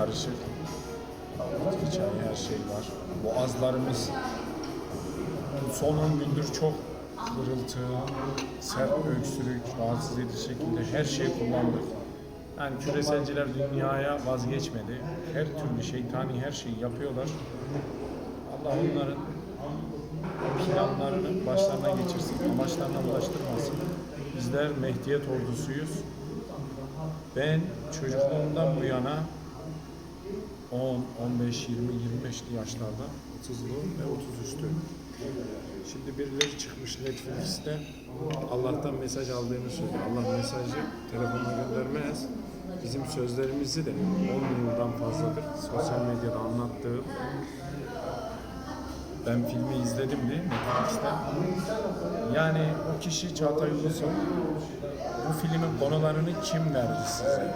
karışık. Hikaye her şey var. Boğazlarımız son 10 gündür çok kırıltı, sert öksürük, rahatsız edici şekilde her şeyi kullandık. Yani küreselciler dünyaya vazgeçmedi. Her türlü şeytani her şeyi yapıyorlar. Allah onların planlarını başlarına geçirsin, amaçlarına ulaştırmasın. Bizler Mehdiyet ordusuyuz. Ben çocukluğumdan bu yana 10, 15, 20, 25'li yaşlarda 30'lu ve 30 üstü. Şimdi birileri çıkmış Netflix'te Allah'tan mesaj aldığını söylüyor. Allah mesajı telefonuna göndermez. Bizim sözlerimizi de 10 yıldan fazladır sosyal medyada anlattığım ben filmi izledim de Netflix'te. Yani o kişi Çağatay Ulusoy bu filmin konularını kim verdi size?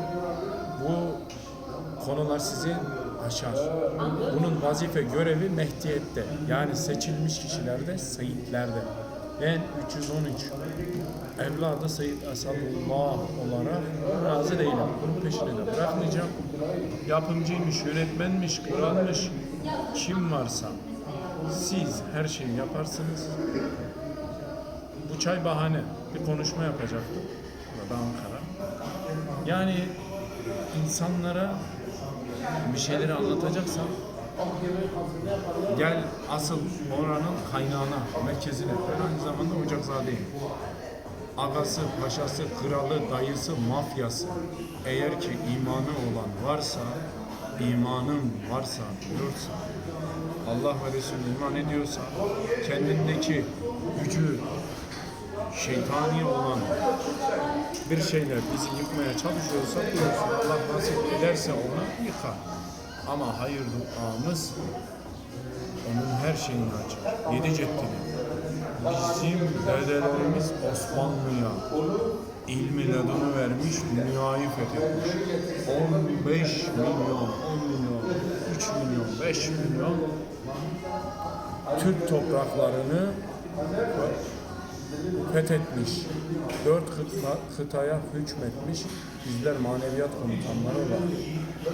Bu konular sizi aşar. Bunun vazife görevi Mehdiyet'te. Yani seçilmiş kişilerde, Seyitlerde. Ben 313 evladı Seyyid Esadullah olarak razı değilim. Bunun peşine de bırakmayacağım. Yapımcıymış, yönetmenmiş, kralmış, kim varsa siz her şeyi yaparsınız. Bu çay bahane. Bir konuşma yapacaktım. Burada Ankara. Yani insanlara bir şeyleri anlatacaksam gel asıl oranın kaynağına, merkezine. Ben aynı zamanda Ocakzade'yim. Agası, paşası, kralı, dayısı, mafyası. Eğer ki imanı olan varsa, imanın varsa, diyorsa, Allah ve Resulü iman ediyorsa, kendindeki gücü, şeytani olan bir şeyler bizi yıkmaya çalışıyorsa buyursun. Allah nasip ederse onu yıkar. Ama hayır duamız onun her şeyini açar. Yedi ceddini. Bizim dedelerimiz Osmanlı'ya ilmi ledunu vermiş, dünyayı fethetmiş. 15 milyon, 10 milyon, 3 milyon, 5 milyon Türk topraklarını fethetmiş. Dört kıta, kıtaya hükmetmiş. Bizler maneviyat komutanları olarak.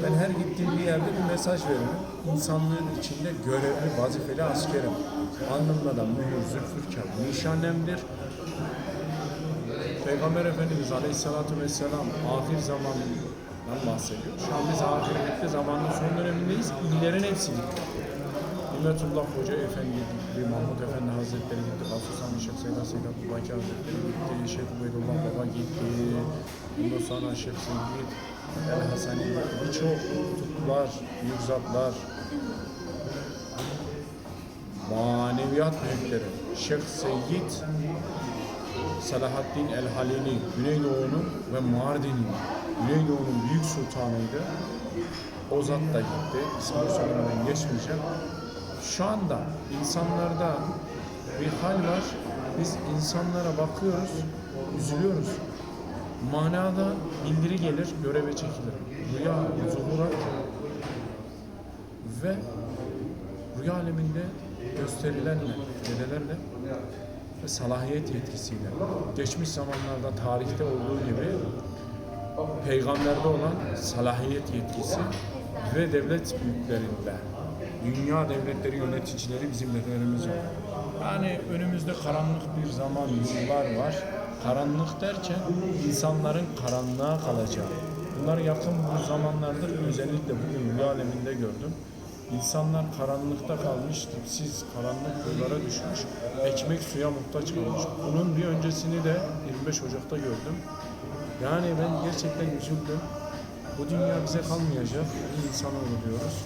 Ben her gittiğim bir yerde bir mesaj veririm. İnsanlığın içinde görevli, vazifeli askerim. Alnımda da mühür, zülfürkar, nişanemdir. Peygamber Efendimiz Aleyhisselatü Vesselam ahir zamandan bahsediyor. Şu an biz ahirette zamanın son dönemindeyiz. İllerin hepsi gitti. Nimetullah Hoca Efendi gitti, Mahmut Efendi Hazretleri gitti, Hafız Hamdi Şeyh Seyda Seyyid Abdülbaki Hazretleri gitti, Şeyh Ubeydullah Baba gitti, ondan sonra Şeyh Seyyid El Hasani. Birçok kutuplar, yüzatlar, maneviyat büyükleri, Şeyh Seyyid Salahaddin El Halili, Güneydoğu'nun ve Mardin'in, Güneydoğu'nun büyük sultanıydı. O zat da gitti. İsmini söylemeden geçmeyeceğim. Şu anda insanlarda bir hal var. Biz insanlara bakıyoruz, üzülüyoruz. Manada bildiri gelir, göreve çekilir. Rüya, zuhurat ve rüya aleminde gösterilenle, dedelerle ve salahiyet yetkisiyle. Geçmiş zamanlarda tarihte olduğu gibi peygamberde olan salahiyet yetkisi ve devlet büyüklerinde dünya devletleri yöneticileri bizim dedelerimiz var. Yani önümüzde karanlık bir zaman, yıllar var. Karanlık derken insanların karanlığa kalacağı. Bunları yakın bu zamanlarda özellikle bugün rüya aleminde gördüm. İnsanlar karanlıkta kalmış, dipsiz karanlık yollara düşmüş, ekmek suya muhtaç kalmış. Bunun bir öncesini de 25 Ocak'ta gördüm. Yani ben gerçekten üzüldüm. Bu dünya bize kalmayacak. İnsanoğlu diyoruz.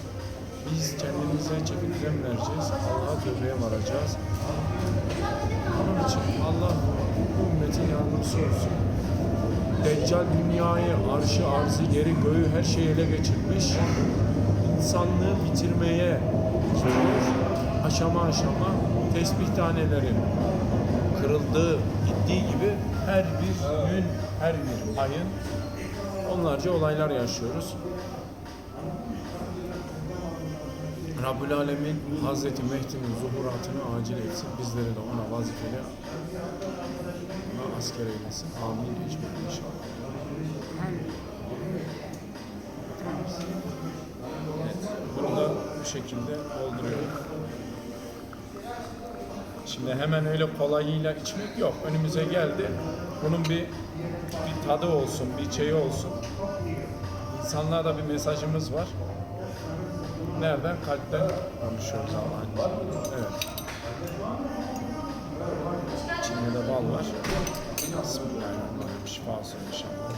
Biz kendimize çeki düzen vereceğiz. Allah'a tövbeye varacağız. Onun için Allah bu ümmetin yardımcısı olsun. Deccal dünyayı, arşı, arzı, yeri, göğü her şeyi ele geçirmiş. İnsanlığı bitirmeye gidiyor. Aşama aşama tesbih taneleri kırıldığı, gittiği gibi her bir gün, her bir ayın onlarca olaylar yaşıyoruz. Rabbül Alemin Hazreti Mehdi'nin zuhuratını acil etsin. Bizleri de ona vazifeli ona asker eylesin. Amin. Ecmaîn inşallah. şekilde dolduruyorum. Şimdi hemen öyle kolayıyla içmek yok. Önümüze geldi. Bunun bir bir tadı olsun, bir şeyi olsun. İnsanlığa da bir mesajımız var. Nereden? Kalpten konuşuyoruz Allah'ın. Evet. İçinde de bal var. Bismillahirrahmanirrahim. Şifa olsun inşallah.